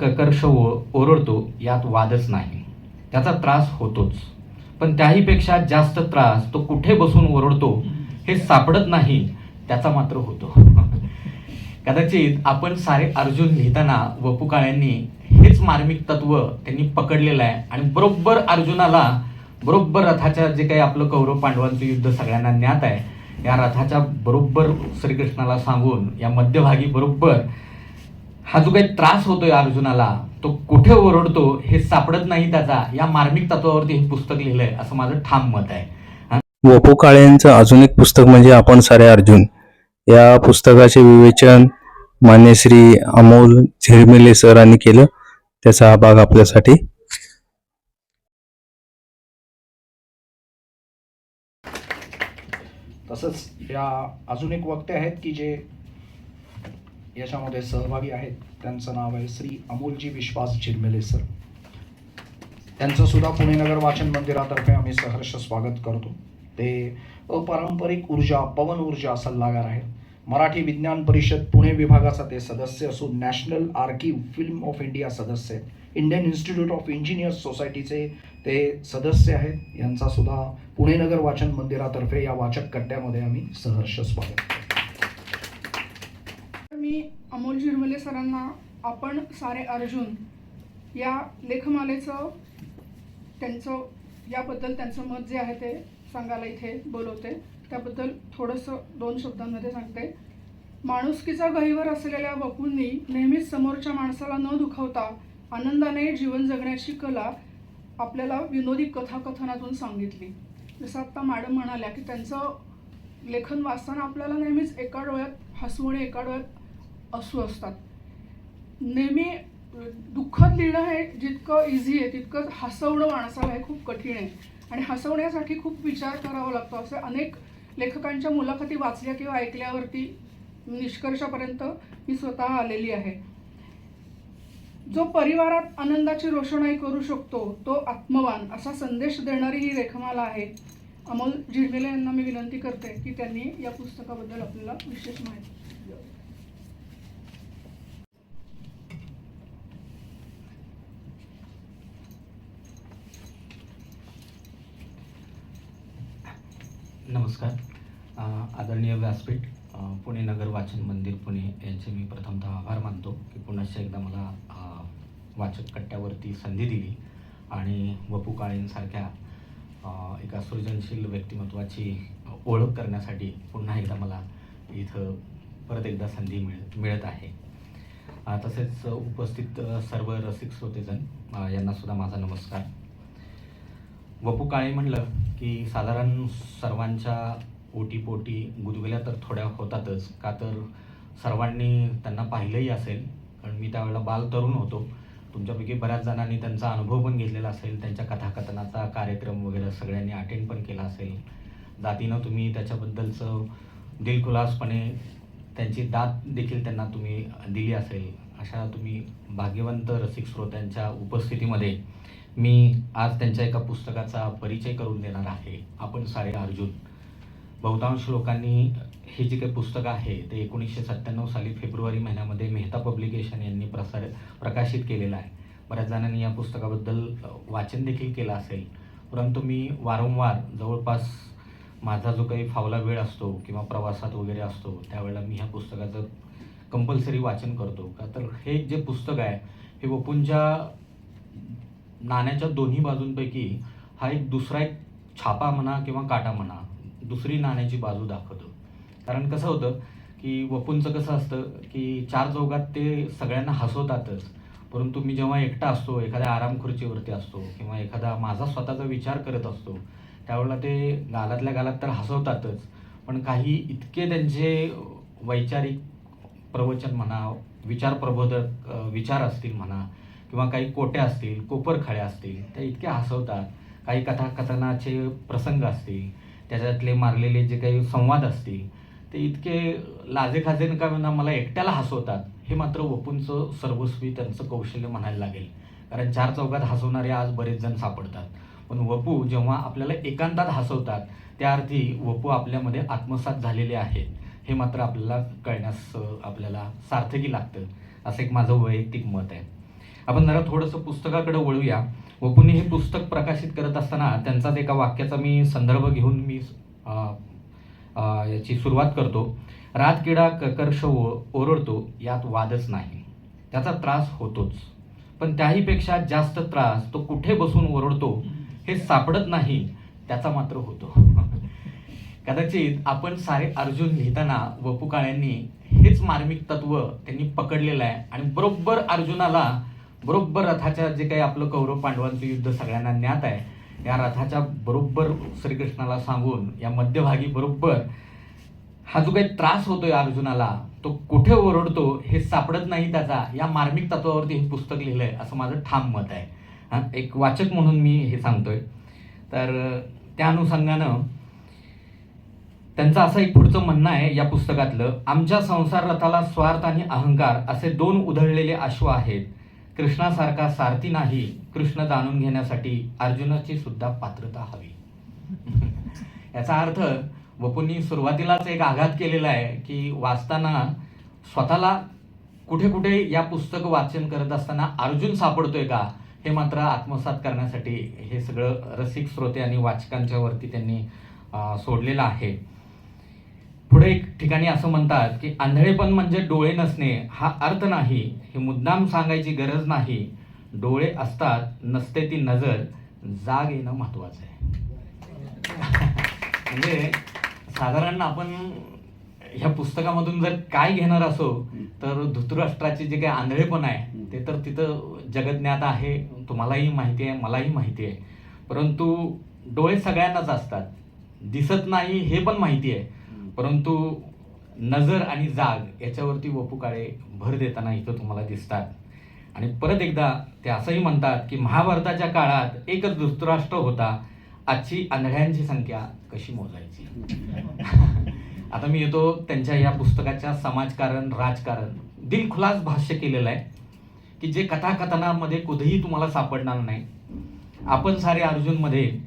ककर्ष ओ ओरडतो यात वादच नाही. त्याचा त्रास होतोच. पण त्याहीपेक्षा जास्त त्रास तो कुठे बसून ओरडतो हे सापडत नाही त्याचा मात्र होतो. कदाचित आपण सारे अर्जुन लिहिताना वपू काळ्यांनी हेच मार्मिक तत्व त्यांनी पकडलेलं आहे आणि बरोबर अर्जुनाला बरोबर रथाच्या जे काही आपलं कौरव पांडवांचं युद्ध सगळ्यांना ज्ञात आहे या रथाच्या बरोबर श्रीकृष्णाला सांगून या मध्यभागी बरोबर हा जो काही त्रास होतोय अर्जुनाला तो कुठे ओरडतो हे सापडत नाही त्याचा. या मार्मिक तत्वावरती हे पुस्तक लिहिलंय असं माझं ठाम मत आहे. वपू काळेंचं अजून एक पुस्तक म्हणजे आपण सारे अर्जुन. या पुस्तकाचे विवेचन मान्य श्री अमोल झिरमिले सरांनी केलं. त्याचा हा भाग आपल्यासाठी. तसंच या अजून एक वक्ते आहेत की जे याच्यामध्ये सहभागी आहेत. त्यांचं नाव आहे श्री अमोलजी विश्वास चिरमेले सर. त्यांचं सुद्धा पुणे नगर वाचन मंदिरातर्फे आम्ही सहर्ष स्वागत करतो. ते अपारंपरिक ऊर्जा पवन ऊर्जा सल्लागार आहेत. मराठी विज्ञान परिषद पुणे विभागाचा ते सदस्य असून national archive film of India सदस्य आहेत. इंडियन इन्स्टिट्यूट ऑफ इंजिनियर्स सोसायटीचे ते सदस्य आहेत. यांचा सुद्धा पुणे नगर वाचन मंदिरातर्फे या वाचक कट्ट्यामध्ये आम्ही सहर्ष स्वागत करतो. अमोल झिरमले सरांना आपण सारे अर्जुन या लेखमालेचं त्यांचं याबद्दल त्यांचं मत जे आहे ते सांगायला इथे बोलवते. त्याबद्दल थोडंसं दोन शब्दांमध्ये सांगते. माणुसकीचा गहीवर असलेल्या वपूंनी नेहमीच समोरच्या माणसाला न दुखावता आनंदाने जीवन जगण्याची कला आपल्याला विनोदी कथाकथनातून सांगितली. जसं आत्ता मॅडम म्हणाल्या की त्यांचं लेखन वाचताना आपल्याला नेहमीच एका डोळ्यात हसू आणि एका डोळ्यात असू असतात. नेहमी दुःखद लिहिणं हे जितकं इझी आहे तितकंच हसवणं माणसाला हे खूप कठीण आहे. आणि हसवण्यासाठी खूप विचार करावा लागतो. असे अनेक लेखकांच्या मुलाखती वाचल्या किंवा ऐकल्यावरती निष्कर्षापर्यंत मी स्वतः आलेली आहे. जो परिवारात आनंदाची रोषणाई करू शकतो तो आत्मवान असा संदेश देणारी ही लेखमाला आहे. अमोल झिरमिले यांना मी विनंती करते की त्यांनी या पुस्तकाबद्दल आपल्याला विशेष माहिती नमस्कार. आदरणीय व्यासपीठ पुणे नगर वाचन मंदिर पुणे यांचे मी प्रथमतः आभार मानतो की पुन्हा एकदा मला वाचक कट्ट्यावरती संधी दिली आणि वपू काळेंसारख्या एका सृजनशील व्यक्तिमत्वाची ओळख करण्यासाठी पुन्हा एकदा मला इथं परत एकदा संधी मिळ मिळत आहे. तसेच उपस्थित सर्व रसिक श्रोतेजण यांनासुद्धा माझा नमस्कार. वपू काळे म्हणलं की साधारण सर्वांच्या ओटीपोटी गुदगुल्या तर थोड्या होतातच का तर सर्वांनी त्यांना पाहिलंही असेल कारण मी त्यावेळेला बाल तरुण होतो. तुमच्यापैकी बऱ्याच जणांनी त्यांचा अनुभव पण घेतलेला असेल त्यांच्या कथाकथनाचा कार्यक्रम वगैरे सगळ्यांनी अटेंड पण केला असेल. जातीनं तुम्ही त्याच्याबद्दलचं दिलखुलासपणे त्यांची दात देखील त्यांना तुम्ही दिली असेल. अशा तुम्ही भाग्यवंत रसिक श्रोत्यांच्या उपस्थितीमध्ये मी आज त्यांच्या एका पुस्तकाचा परिचय करून देणार आहे. आपण सारे अर्जुन. बहुतांश लोकांनी हे जे काही पुस्तक आहे ते एकोणीसशे सत्त्याण्णव साली फेब्रुवारी महिन्यामध्ये मेहता पब्लिकेशन यांनी प्रसार प्रकाशित केलेलं आहे. बऱ्याच जणांनी या पुस्तकाबद्दल वाचन देखील केलं असेल. परंतु मी वारंवार जवळपास माझा जो काही फावला वेळ असतो किंवा प्रवासात वगैरे असतो त्यावेळेला मी ह्या पुस्तकाचं कंपल्सरी वाचन करतो. का तर हे जे पुस्तक आहे हे वपूंच्या नाण्याच्या दोन्ही बाजूंपैकी हा एक दुसरा एक छापा म्हणा किंवा काटा म्हणा दुसरी नाण्याची बाजू दाखवतो. कारण कसं होतं की वपूंचं कसं असतं की चार चौघात ते सगळ्यांना हसवतातच. परंतु मी जेव्हा एकटा असतो एखाद्या आराम खुर्चीवरती असतो किंवा एखादा माझा स्वतःचा विचार करत असतो त्यावेळेला ते गालातल्या गालात तर हसवतातच. पण काही इतके त्यांचे वैचारिक प्रवचन म्हणा विचार प्रबोधक विचार असतील म्हणा किंवा काही कोट्या असतील कोपरखळ्या असतील त्या इतक्या हसवतात. काही कथाकथनाचे प्रसंग असतील त्याच्यातले मारलेले जे काही संवाद असतील ते इतके लाजेखाजेन का म्हणा मला एकट्याला हसवतात हे मात्र वपूंचं सर्वस्वी त्यांचं कौशल्य म्हणायला लागेल. कारण चार चौकात हसवणारे आज बरेच जण सापडतात. पण वपू जेव्हा आपल्याला एकांतात हसवतात त्या अर्थी वपू आपल्यामध्ये आत्मसात झालेले आहेत. हे मात्र आपल्याला कळण्यास आपल्याला सार्थकी लागतं. असं एक माझं वैयक्तिक मत आहे. आपण जरा थोडंसं पुस्तकाकडे वळूया. वपुनी हे पुस्तक प्रकाशित करत असताना त्यांचाच एका वाक्याचा मी संदर्भ घेऊन मी याची सुरुवात करतो. रातकिडा ककर्ष ओ ओरडतो यात वादच नाही. त्याचा त्रास होतोच. पण त्याहीपेक्षा जास्त त्रास तो कुठे बसून ओरडतो हे सापडत नाही त्याचा मात्र होतो. कदाचित आपण सारे अर्जुन लिहिताना वपू काळ्यांनी हेच मार्मिक तत्व त्यांनी पकडलेलं आहे आणि बरोबर अर्जुनाला बरोबर रथाच्या जे काही आपलं कौरव पांडवांचं युद्ध सगळ्यांना ज्ञात आहे या रथाच्या बरोबर श्रीकृष्णाला सांगून या मध्यभागी बरोबर हा जो काही त्रास होतोय अर्जुनाला तो कुठे ओरडतो हे सापडत नाही त्याचा या मार्मिक तत्वावरती हे पुस्तक लिहिलं आहे असं माझं ठाम मत आहे. एक वाचक म्हणून मी हे सांगतोय. तर त्या अनुषंगानं त्यांचं असं एक पुढचं म्हणणं आहे या पुस्तकातलं आमच्या संसार रथाला स्वार्थ आणि अहंकार असे दोन उधळलेले अश्व आहेत. कृष्णासारखा सारथी नाही कृष्ण जाणून घेण्यासाठी अर्जुनाची सुद्धा पात्रता हवी. याचा अर्थ वपूंनी सुरुवातीलाच एक आघात केलेला आहे की वाचताना स्वतःला कुठे कुठे या पुस्तक वाचन करत असताना अर्जुन सापडतोय का हे मात्र आत्मसात करण्यासाठी हे सगळं रसिक श्रोते आणि वाचकांच्या वरती त्यांनी सोडलेलं आहे. पुढे एक ठिकाणी असं म्हणतात की आंधळेपण म्हणजे डोळे नसणे हा अर्थ नाही हे मुद्दाम सांगायची गरज नाही. डोळे असतात नसते ती नजर जाग येणं महत्वाचं आहे. म्हणजे साधारण आपण ह्या पुस्तकामधून जर काय घेणार असो तर धृतराष्ट्राचे जे काही आंधळेपण आहे ते तर तिथं जगज्ञात आहे तुम्हालाही माहिती आहे मलाही माहिती आहे. परंतु डोळे सगळ्यांनाच असतात. दिसत नाही हे पण माहिती आहे. परंतु नजर आणि जाग याच्यावरती वपू काळे भर देताना इथं तुम्हाला दिसतात. आणि परत एकदा ते असंही म्हणतात की महाभारताच्या काळात एकच धृतराष्ट्र होता. आजची आंधळ्यांची संख्या कशी मोजायची? आता मी येतो त्यांच्या या पुस्तकाच्या समाजकारण राजकारण. दिलखुलास भाष्य केलेलं आहे की जे कथाकथनामध्ये कुठेही तुम्हाला सापडणार नाही. आपण सारे अर्जुनमध्ये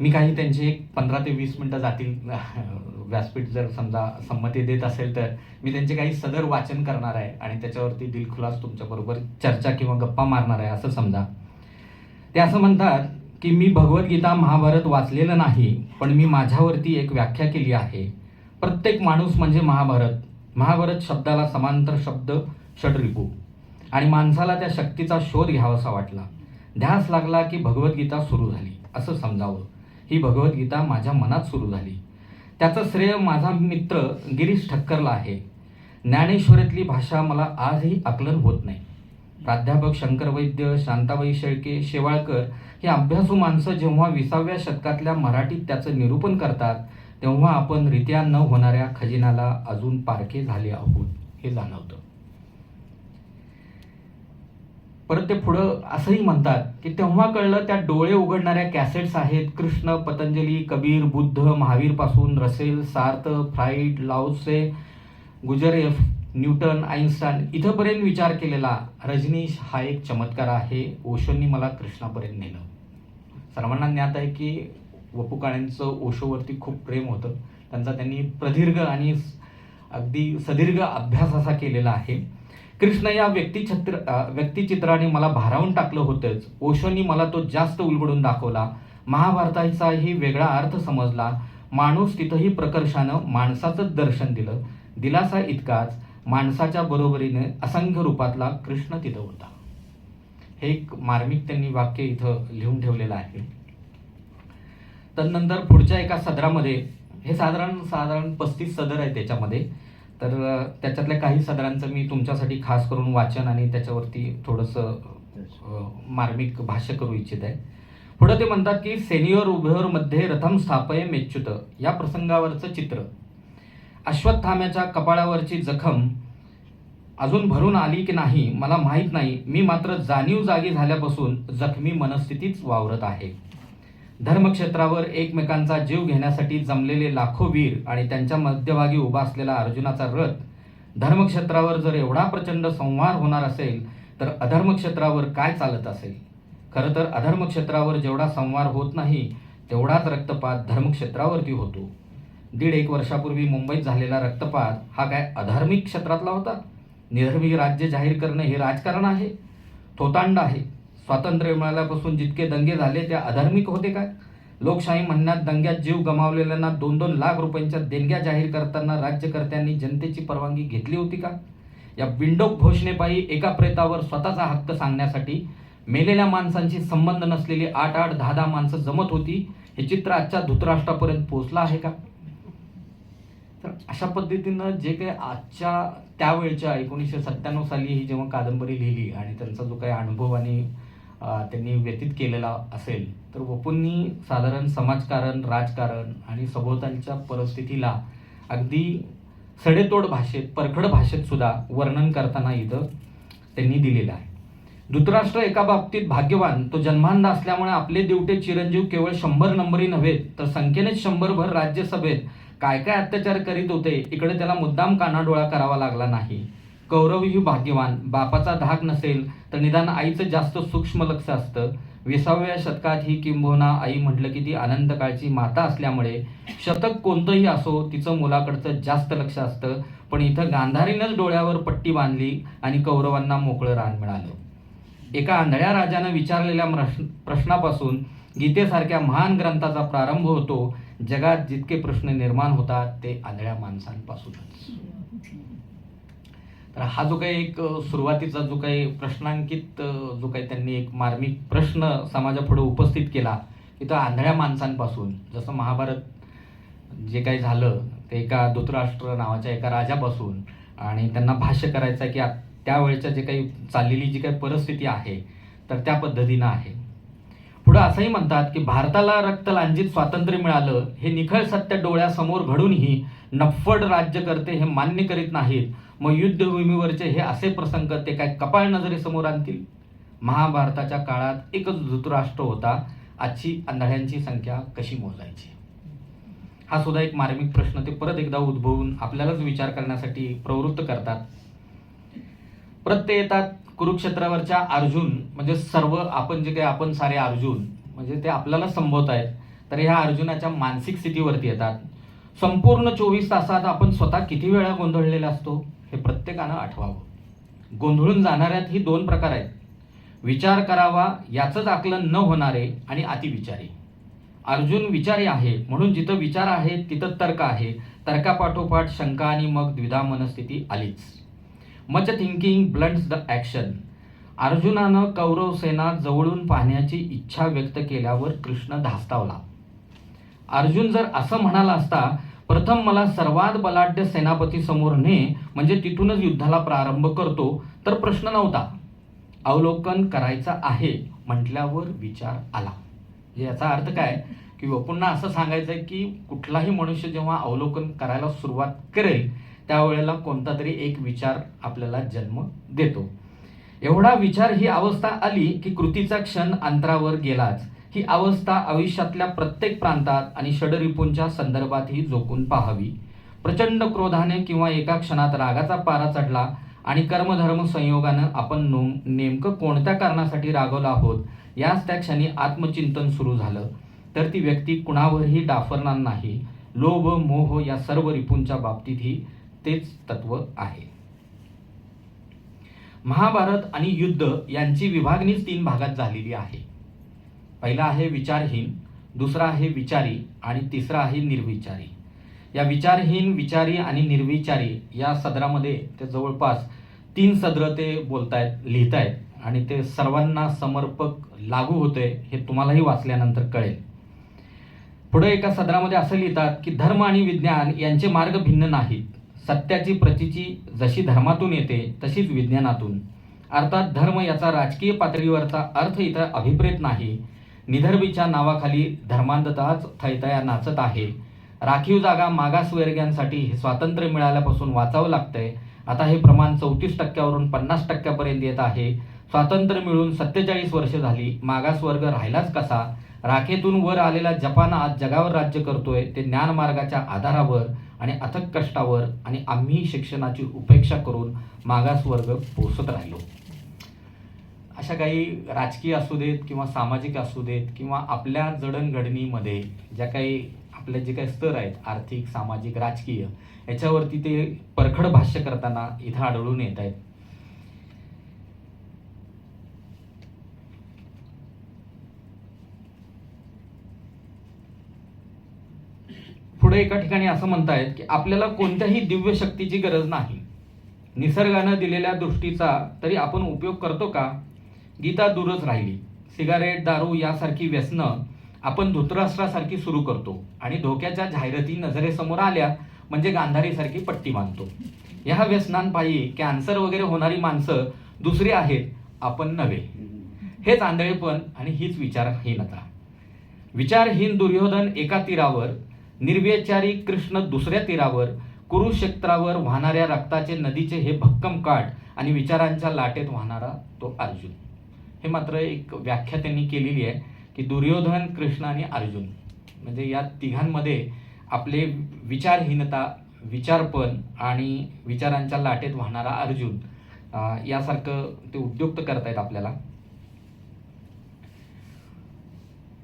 मी काही त्यांचे एक पंधरा ते वीस मिनटं जातील व्यासपीठ जर समजा संमती देत असेल तर मी त्यांचे काही सदर वाचन करणार आहे आणि त्याच्यावरती दिलखुलास तुमच्याबरोबर चर्चा किंवा गप्पा मारणार आहे असं समजा. ते असं म्हणतात की मी भगवद्गीता महाभारत वाचलेलं नाही पण मी माझ्यावरती एक व्याख्या केली आहे. प्रत्येक माणूस म्हणजे महाभारत. महाभारत शब्दाला समांतर शब्द षडरिपू. आणि माणसाला त्या शक्तीचा शोध घ्यावासा वाटला. ध्यास लागला की भगवद्गीता सुरू झाली असं समजावं. ही भगवद्गीता माझ्या मनात सुरू झाली. त्याचं श्रेय माझा मित्र गिरीश ठक्करला आहे. ज्ञानेश्वरीतली भाषा मला आजही आकलन होत नाही. प्राध्यापक शंकर वैद्य शांताबाई शेळके शेवाळकर हे अभ्यासू माणसं जेव्हा विसाव्या शतकातल्या मराठीत त्याचं निरूपण करतात तेव्हा आपण रित्या न होणाऱ्या खजिनाला अजून पारखे झाले आहोत हे जाणवतं. परत ते पुढं असंही म्हणतात की तेव्हा कळलं त्या डोळे उघडणाऱ्या कॅसेट्स आहेत. Krishna Patanjali Kabir Buddha महावीरपासून Russell Sartre Freud Lao Tzu गुजरेफ Newton Einstein इथंपर्यंत विचार केलेला रजनीश हा एक चमत्कार आहे. ओशोंनी मला कृष्णापर्यंत नेलं. सर्वांना ज्ञात आहे की वपू काळ्यांचं ओशोवरती खूप प्रेम होतं. त्यांचा त्यांनी प्रदीर्घ आणि अगदी सदीर्घ अभ्यास असा केलेला आहे. कृष्ण या व्यक्तिचित्र व्यक्तिचित्राने मला भारावून टाकलं होतंच. ओशोनी मला तो जास्त उलगडून दाखवला. महाभारताचाही वेगळा अर्थ समजला. माणूस तिथंही प्रकर्षानं माणसाचंच दर्शन दिलं. दिलासा इतकाच माणसाच्या बरोबरीने असंख्य रूपातला कृष्ण तिथं होता. हे एक मार्मिक त्यांनी वाक्य इथं लिहून ठेवलेलं आहे. तदनंतर पुढच्या एका सदरामध्ये हे साधारण साधारण पस्तीस सदर आहे त्याच्यामध्ये तर त्याच्यातल्या काही सदरांचं मी तुमच्यासाठी खास करून वाचन आणि त्याच्यावरती थोडंसं मार्मिक भाष्य करू इच्छित आहे. पुढं ते म्हणतात की सेनियर उभयोरमध्ये रथम स्थापय मेच्युत. या प्रसंगावरचं चित्र. अश्वत्थाम्याच्या कपाळावरची जखम अजून भरून आली की नाही मला माहीत नाही. मी मात्र जाणीव जागी झाल्यापासून जखमी मनस्थितीच वावरत आहे. धर्मक्षेत्रावर एकमेकांचा जीव घेण्यासाठी जमलेले लाखो वीर आणि त्यांच्या मध्यभागी उभा असलेला अर्जुनाचा रथ धर्मक्षेत्रावर जर एवढा प्रचंड संहार होणार असेल तर अधर्मक्षेत्रावर काय चालत असेल? खरं तर अधर्मक्षेत्रावर जेवढा संहार होत नाही तेवढाच रक्तपात धर्मक्षेत्रावरती होतो. दीड एक वर्षापूर्वी मुंबईत झालेला रक्तपात हा काय अधार्मिक क्षेत्रातला होता? निधर्मी राज्य जाहीर करणं हे राजकारण आहे? थोतांड आहे. स्वातंत्र्य मिळाल्यापासून जितके दंगे झाले ते अधार्मिक होते काय? लोकशाही म्हणण्यात दंग्यात जीव गमावलेल्यांना दोन दोन लाख रुपयांच्या देणग्या जाहीर करताना राज्यकर्त्यांनी जनतेची परवानगी घेतली होती का? या विंडोक घोषणेपायी एका प्रेतावर स्वतःचा हक्क सांगण्यासाठी मेलेल्या माणसांशी संबंध नसलेली आठ आठ दहा दहा माणसं जमत होती हे चित्र आजच्या धृतराष्ट्रापर्यंत पोहोचलं आहे का? तर अशा पद्धतीनं जे काही आजच्या त्यावेळच्या एकोणीसशे सत्त्याण्णव साली ही जेव्हा कादंबरी लिहिली आणि त्यांचा जो काही अनुभव आणि त्यांनी व्यतीत केलेला असेल तर वपूंनी साधारण समाजकारण राजकारण आणि सभोवतालच्या परिस्थितीला अगदी सडेतोड भाषेत परखड भाषेत सुद्धा वर्णन करताना इथं त्यांनी दिलेलं आहे. धृतराष्ट्र एका बाबतीत भाग्यवान तो जन्मांध असल्यामुळे आपले देवटे चिरंजीव केवळ शंभर नंबरी नव्हे तर संख्येनेच शंभरभर राज्यसभेत काय काय अत्याचार करीत होते इकडे त्याला मुद्दाम कानाडोळा करावा लागला नाही. कौरवही भाग्यवान बापाचा धाक नसेल तर निदान आईचं जास्त सूक्ष्म लक्ष असतं. विसाव्या शतकात ही किंबहुना आई म्हटलं की ती आनंद काळची माता असल्यामुळे शतक कोणतंही असो तिचं मुलाकडचं जास्त लक्ष असतं. पण इथं गांधारीनंच डोळ्यावर पट्टी बांधली आणि कौरवांना मोकळं रान मिळालं. एका आंधळ्या राजानं विचारलेल्या प्रश्नापासून गीतेसारख्या महान ग्रंथाचा प्रारंभ होतो. जगात जितके प्रश्न निर्माण होतात ते आंधळ्या माणसांपासूनच. तर हा जो काही एक सुरुवातीचा जो काही प्रश्नांकित जो काही त्यांनी एक मार्मिक प्रश्न समाजापुढे उपस्थित केला की तो आंधळ्या माणसांपासून जसं महाभारत जे काही झालं ते एका धृतराष्ट्र नावाच्या एका राजापासून आणि त्यांना भाष्य करायचं आहे की त्यावेळच्या जे काही चाललेली जी काही परिस्थिती आहे तर त्या पद्धतीनं आहे. पुढं असंही म्हणतात की भारताला रक्तलांजित स्वातंत्र्य मिळालं हे निखळ सत्य डोळ्यासमोर घडूनही नफ्फड राज्यकर्ते हे मान्य करीत नाहीत मग युद्धभूमीवरचे हे असे प्रसंग ते काय कपाळ नजरेसमोर आणतील? महाभारताच्या काळात एकच धृतराष्ट्र होता. आजची आंधळ्यांची संख्या कशी मोजायची? हा सुद्धा एक मार्मिक प्रश्न ते परत एकदा उद्भवून आपल्यालाच विचार करण्यासाठी प्रवृत्त करतात. परत ते येतात कुरुक्षेत्रावरच्या अर्जुन म्हणजे सर्व आपण जे काही आपण सारे अर्जुन म्हणजे ते आपल्याला संबोधत आहेत तर ह्या अर्जुनाच्या मानसिक स्थितीवरती येतात. संपूर्ण चोवीस तासात आपण स्वतः किती वेळा गोंधळलेला असतो? हे प्रत्येकानं आठवावं. गोंधळून जाणाऱ्यात ही दोन प्रकार आहेत. विचार करावा याचंच आकलन न होणारे आणि अतिविचारी. अर्जुन विचारी आहे म्हणून जिथं विचार आहे तिथं तर्क आहे. तर्कापाठोपाठ शंका आणि मग द्विधा मनस्थिती आलीच. Much thinking blunts the action अर्जुनानं Kaurava सेना जवळून पाहण्याची इच्छा व्यक्त केल्यावर कृष्ण धास्तावला. अर्जुन जर असं म्हणाला असता प्रथम मला सर्वात बलाढ्य सेनापती समोर ने म्हणजे तिथूनच युद्धाला प्रारंभ करतो तर प्रश्न नव्हता. अवलोकन करायचं आहे म्हटल्यावर विचार आला. याचा अर्थ काय? की पुन्हा असं सांगायचं आहे की कुठलाही मनुष्य जेव्हा अवलोकन करायला सुरुवात करेल त्यावेळेला कोणता तरी एक विचार आपल्याला जन्म देतो. एवढा विचार ही अवस्था आली की कृतीचा क्षण अंतरावर गेलाच. ही अवस्था आयुष्यातल्या प्रत्येक प्रांतात आणि षडरिपूंच्या संदर्भातही जोखून पाहावी. प्रचंड क्रोधाने किंवा एका क्षणात रागाचा पारा चढला आणि कर्मधर्म संयोगानं आपण नो नेमकं कोणत्या कारणासाठी रागवलं आहोत याच त्या क्षणी आत्मचिंतन सुरू झालं. तर ती व्यक्ती कुणावरही डाफरणार नाही. लोभ मोह या सर्व रिपूंच्या बाबतीतही तेच तत्व आहे. महाभारत आणि युद्ध यांची विभागणीच तीन भागात झालेली आहे. पहिला आहे विचारहीन दुसरा आहे विचारी आणि तिसरा आहे निर्विचारी. या विचारहीन विचारी आणि निर्विचारी या सदरामध्ये ते जवळपास तीन सदरं ते बोलतायत लिहितायत आणि ते सर्वांना समर्पक लागू होते हे तुम्हालाही वाचल्यानंतर कळेल. पुढे एका सदरामध्ये असं लिहितात की धर्म आणि विज्ञान यांचे मार्ग भिन्न नाहीत. सत्याची प्रतीची जशी धर्मातून येते तशीच विज्ञानातून. अर्थात धर्म याचा राजकीय पातळीवरचा अर्थ इथं अभिप्रेत नाही निधर्मीच्या नावाखाली धर्मांधताच थैतया नाचत आहे. राखीव जागा मागासवर्गीयांसाठी हे स्वातंत्र्य मिळाल्यापासून वाचावं लागतंय. आता हे प्रमाण चौतीस टक्क्यावरून पन्नास टक्क्यापर्यंत येत आहे. स्वातंत्र्य मिळून सत्तेचाळीस वर्ष झाली. मागासवर्ग राहिलाच कसा? राखेतून वर आलेला जपान आज जगावर राज्य करतोय. ते ज्ञानमार्गाच्या आधारावर आणि अथक कष्टावर आणि आम्ही शिक्षणाची उपेक्षा करून मागासवर्ग पोसत राहिलो. अशा काही राजकीय असू देत किंवा सामाजिक असू देत किंवा आपल्या जडणघडणीमध्ये ज्या काही आपले जे काही स्तर आहेत आर्थिक सामाजिक राजकीय याच्यावरती ते परखड भाष्य करताना इथं आढळून येत आहेत. पुढे एका ठिकाणी असं म्हणतायत की आपल्याला कोणत्याही दिव्य शक्तीची गरज नाही. निसर्गानं दिलेल्या दृष्टीचा तरी आपण उपयोग करतो का? गीता दूरच राहिली. सिगारेट दारू यासारखी व्यसनं आपण धृतराष्ट्रासारखी सुरू करतो आणि धोक्याच्या जाहिराती नजरेसमोर आल्या म्हणजे गांधारीसारखी पट्टी बांधतो. ह्या व्यसनांपायी कॅन्सर वगैरे होणारी माणसं दुसरी आहेत आपण नव्हे. हेच आंधळेपण आणि हीच विचारहीनता. विचारहीन दुर्योधन एका तीरावर निर्व्यचारी कृष्ण दुसऱ्या तीरावर कुरुक्षेत्रावर वाहणाऱ्या रक्ताचे नदीचे हे भक्कम काठ आणि विचारांच्या लाटेत वाहणारा तो अर्जुन. हे मात्र एक व्याख्या त्यांनी केलेली आहे की दुर्योधन कृष्ण आणि अर्जुन. म्हणजे या तिघांमध्ये आपले विचारहीनता विचारपण आणि विचारांच्या लाटेत वाहणारा अर्जुन यासारखं ते उद्युक्त करतायत आपल्याला.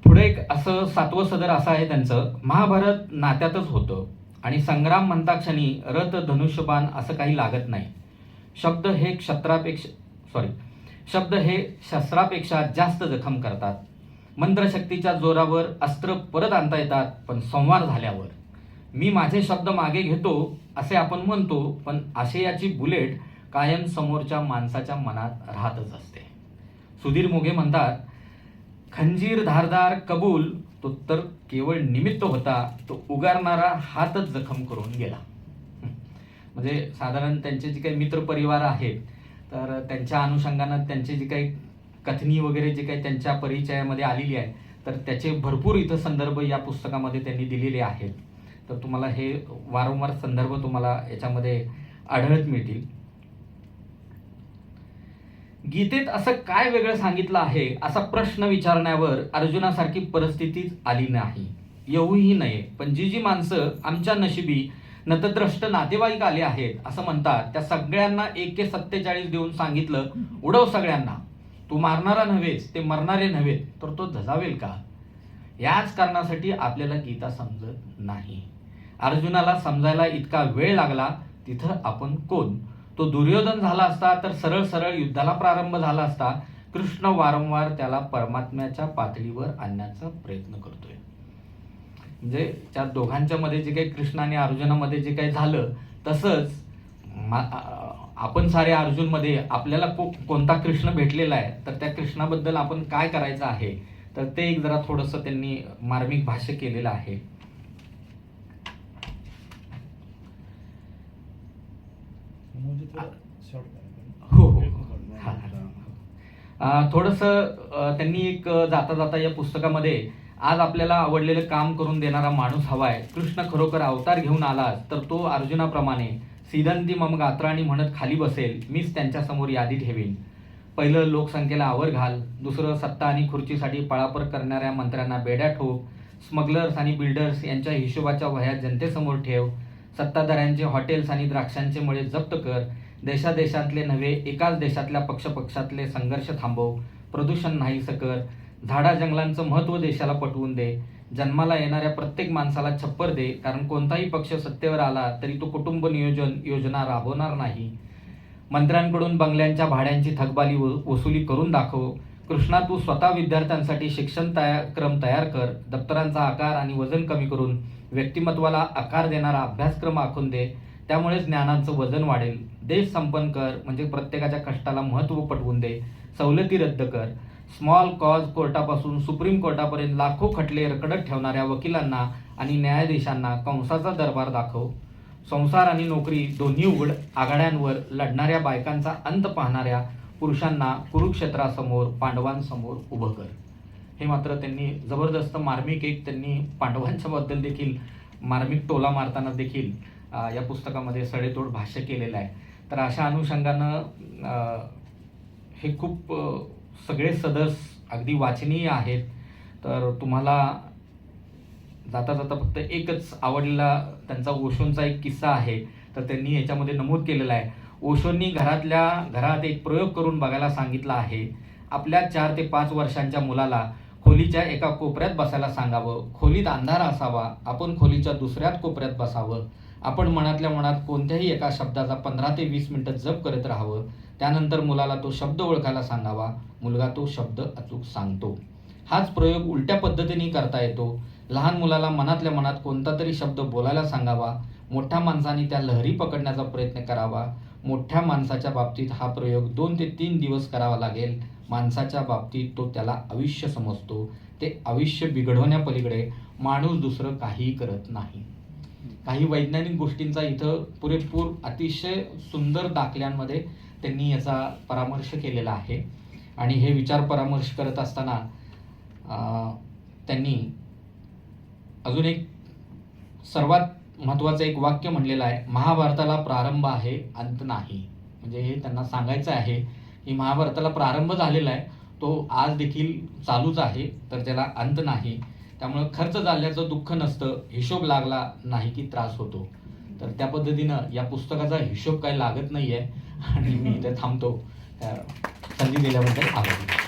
पुढे एक असं सातवं सदर असं आहे त्यांचं. महाभारत नात्यातच होतं आणि संग्राम म्हणता क्षणी रथ धनुष्यबाण असं काही लागत नाही. शब्द हे क्षत्रापेक्षा सॉरी शब्द हे शस्त्रापेक्षा जास्त जखम करतात. मंत्रशक्तीच्या जोरावर अस्त्र परत आणता येतात पण संवार झाल्यावर. मी माझे शब्द मागे घेतो असे आपण म्हणतो पण आशयाची बुलेट कायम समोरच्या माणसाच्या मनात राहतच असते. सुधीर मोघे म्हणतात खंजीर धारदार कबूल तो तर केवळ निमित्त होता तो उगारणारा हातच जखम करून गेला. म्हणजे साधारण त्यांचे जे काही मित्रपरिवार आहेत तर त्यांच्या अनुषंगानं त्यांचे जे काही कथनी वगैरे जे काही त्यांच्या परिचयामध्ये आलेली आहे तर त्याचे भरपूर इथं संदर्भ या पुस्तकामध्ये त्यांनी दिलेले आहेत. तर तुम्हाला हे वारंवार संदर्भ तुम्हाला याच्यामध्ये आढळत मिळतील. गीतेत असं काय वेगळं सांगितलं आहे असा प्रश्न विचारण्यावर अर्जुनासारखी परिस्थितीच आली नाही. येऊही नये. पण जी जी माणसं आमच्या नशिबी नतद्रष्ट नातेवाईक आले आहेत असं म्हणतात. त्या सगळ्यांना एक के सत्तेचाळीस देऊन सांगितलं उडव सगळ्यांना. तू मारणारा नव्हेच ते मरणारे नव्हेत तर तो धजावेल का? याच कारणासाठी आपल्याला गीता समजत नाही. अर्जुनाला समजायला इतका वेळ लागला तिथं आपण कोण? तो दुर्योधन झाला असता तर सरळ सरळ युद्धाला प्रारंभ झाला असता कृष्ण वारंवार त्याला परमात्म्याच्या पातळीवर आणण्याचा प्रयत्न करतोय. म्हणजे त्या दोघांच्या मध्ये जे काही कृष्ण आणि अर्जुनामध्ये जे काही झालं तसंच आपण सारे अर्जुनमध्ये आपल्याला को कोणता कृष्ण भेटलेला आहे तर त्या कृष्णाबद्दल आपण काय करायचं आहे तर ते एक जरा थोडंसं त्यांनी मार्मिक भाष्य केलेलं आहे. हो हो. हा, हा. थोडस त्यांनी एक जाता जाता या पुस्तकामध्ये आज आपल्याला आवडलेलं काम करून देणारा माणूस हवा आहे कृष्ण खरोखर अवतार घेऊन आला तर तो अर्जुनाप्रमाणे सिदंती मम गात्राणी म्हणत खाली बसेल मीच त्यांच्यासमोर यादी ठेवीन. पहिलं लोकसंख्येला आवर घाल दुसरं सत्ता आणि खुर्चीसाठी पळापर करणाऱ्या मंत्र्यांना बेड्या ठोक स्मगलर्स आणि बिल्डर्स यांच्या हिशोबाच्या वह्या जनतेसमोर ठेव सत्ताधाऱ्यांचे हॉटेल्स आणि द्राक्षांचे मळे जप्त कर देशादेशातले नव्हे एकाच देशातल्या पक्षपक्षातले संघर्ष थांबव प्रदूषण नाहीसं कर झाडा जंगलांचं महत्त्व देशाला पटवून दे. जन्माला येणाऱ्या प्रत्येक माणसाला छप्पर दे कारण कोणताही पक्ष सत्तेवर आला तरी तो कुटुंब नियोजन योजना राबवणार नाही. मंत्र्यांकडून बंगल्यांच्या भाड्यांची थकबाली व- वसुली करून दाखव. कृष्णा तू स्वतः विद्यार्थ्यांसाठी शिक्षण तया क्रम तयार कर. दप्तरांचा आकार आणि वजन कमी करून व्यक्तिमत्वाला आकार देणारा अभ्यासक्रम आखून दे. त्यामुळे ज्ञानाचं वजन वाढेल. देश संपन्न कर म्हणजे प्रत्येकाच्या कष्टाला महत्त्व पटवून दे. सवलती रद्द कर. स्मॉल कॉज कोर्टापासून सुप्रीम कोर्टापर्यंत लाखो खटले रकडत ठेवणाऱ्या वकिलांना आणि न्यायाधीशांना कंसाचा दरबार दाखव. संसार आणि नोकरी दोन्ही उघड आघाड्यांवर लढणाऱ्या बायकांचा अंत पाहणाऱ्या पुरुषांना कुरुक्षेत्रासमोर पांडवांसमोर उभं कर. हे मात्र त्यांनी जबरदस्त मार्मिक एक त्यांनी पांडवांच्याबद्दल देखील मार्मिक टोला मारताना देखील या पुस्तकामध्ये सडेतोड भाष्य केलेलं आहे. तर अशा अनुषंगानं हे खूप सगळे सदर्स अगदी वाचनीय आहेत. तर तुम्हाला जाता जाता फक्त एकच आवडलेला त्यांचा ओशोंचा एक किस्सा आहे. तर त्यांनी याच्यामध्ये नमूद केलेला आहे. ओशोंनी घरातल्या घरात एक प्रयोग करून बघायला सांगितला आहे. आपल्या चार ते पाच वर्षांच्या मुलाला खोलीच्या एका कोपऱ्यात बसायला सांगावं. खोलीत अंधार असावा. आपण खोलीच्या दुसऱ्यात कोपऱ्यात बसावं. आपण मनातल्या मनात कोणत्याही एका शब्दाचा पंधरा ते वीस मिनटं जप करत राहावं. त्यानंतर मुलाला तो शब्द ओळखायला सांगावा. मुलगा तो शब्द अचूक सांगतो. हाच प्रयोग उलट्या पद्धतीने करता येतो. लहान मुलाला मनातल्या मनात कोणता तरी शब्द बोलायला सांगावा. मोठ्या माणसाने त्या लहरी पकडण्याचा प्रयत्न करावा. मोठ्या माणसाच्या बाबतीत हा प्रयोग दोन ते तीन दिवस करावा लागेल. माणसाच्या बाबतीत तो त्याला आयुष्य समजतो. ते आयुष्य बिघडवण्यापलीकडे माणूस दुसरं काहीही करत नाही. काही वैज्ञानिक गोष्टींचा इथं पुरेपूर अतिशय सुंदर दाखल्यांमध्ये त्यांनी याचा परामर्श केलेला आहे. आणि हे विचार परामर्श करत असताना त्यांनी अजून एक सर्वात महत्त्वाचं एक वाक्य म्हणलेलं आहे महाभारताला प्रारंभ आहे अंत नाही. म्हणजे हे त्यांना सांगायचं आहे की महाभारताला प्रारंभ झालेला आहे तो आज देखील चालूच आहे तर त्याला अंत नाही. त्यामुळं खर्च झाल्याचं दुःख नसतं हिशोब लागला नाही की त्रास होतो. तर त्या पद्धतीनं या पुस्तकाचा हिशोब काही लागत नाही आहे आणि मी इथे थांबतो. त्या संधी दिल्याबद्दल आभारी.